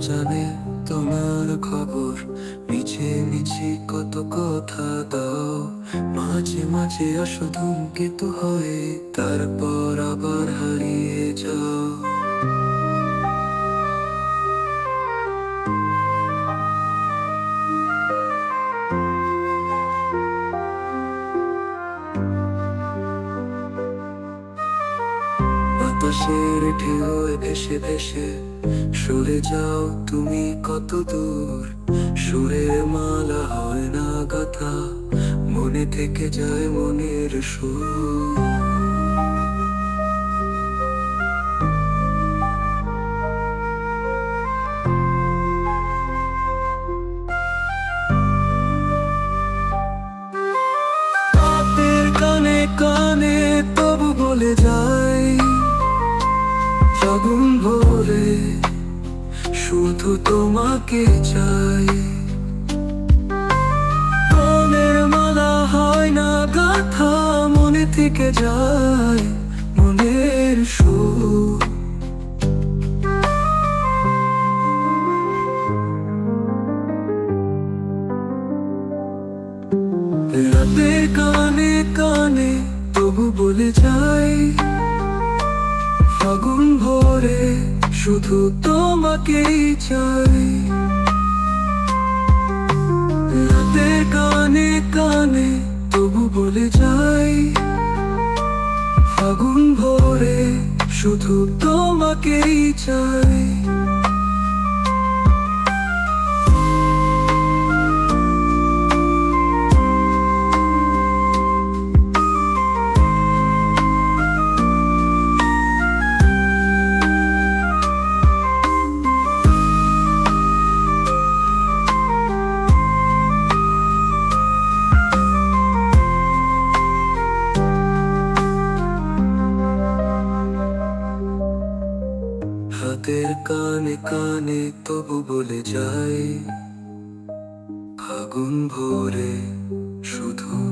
জানে তোমার খবর। মিছে মিছে কত কথা দাও। মাঝে মাঝে আসো ধূমকেত হয়ে, তারপর আবার হারিয়ে যাও। বাতাসের ঢেউ ভেসে ভেসে সরে যাও তুমি কত দূর? সুরের মালা হয় না গাথা, মনে থেকে যায় মনের সুর। কানে কানে তবু বলে ভোরে শুধু তোমাকে চাই। মনের মালা হয় না গাথা, মনে থেকে যায় মনের সুর। রাতের কানে কানে তবু বলে যাই, ফাগুন ভোরে শুধু তোমাকেই চাই। রাতের কানে কানে তবু বলে যাই ফাগুন ভোরে শুধু তোমাকেই চাই। হাতের কানে কানে তবু বলে যাই ফাগুন ভোরে শুধু